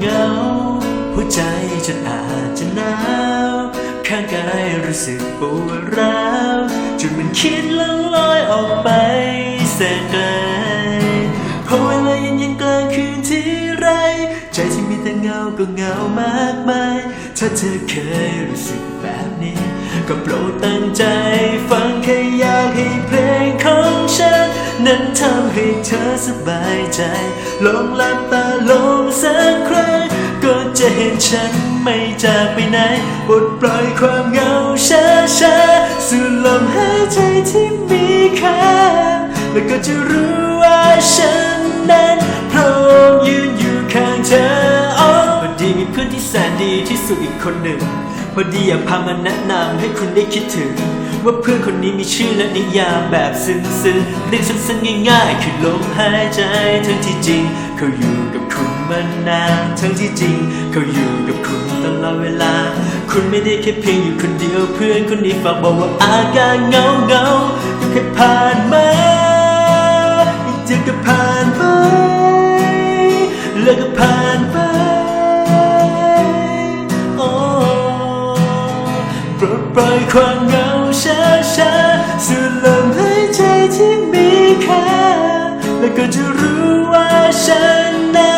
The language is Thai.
เงา หัวใจฉันอาจจะหนาว ข้างกายรู้สึกปวดร้าวจนมันคิดแล้วลอยออกไปแสนไกลพอเวลาเย็นเย็งกลางคืนที่ไร ใจที่มีแต่เงาก็เงามากมาย ถ้าเธอเคยรู้สึกแบบนี้ ก็โปรดตั้งใจฟัง เธอสบายใจ ลองหลับตาลงสักครั้ง ก็จะเห็นฉันไม่จากไปไหนปลดปล่อยความเหงาช้าช้าสู่ลมหายใจที่มีค่าแล้วก็จะรู้ว่าฉันนั้นพร้อมยืนอยู่ข้างเธออ๋อพอดีมีเพื่อนที่แสนดีที่สุดอีกคนหนึ่ง พอดีอยากพามาแนะนำให้คุณได้คิดถึง ว่าเพื่อนคนนี้มีชื่อและนิยามแบบซึ้งๆเรียกสั้นๆง่ายๆคือลมหายใจ ทั้งที่จริง เขาอยู่กับคุณมานานทั้งที่จริง เขาอยู่กับคุณตลอดเวลา คุณไม่ได้แค่เพียงอยู่คนเดียวเพื่อนคนนี้ฝากบอกว่าอาการเหงาเงาก็แค่ผ่านมาอีกเดือนก็ผ่านไปแล้วก็ผ่านไป ปล่อยความเหงาช้าช้าสู่ลมหายใจที่มีค่าแล้วก็จะรู้ว่าฉันนั้น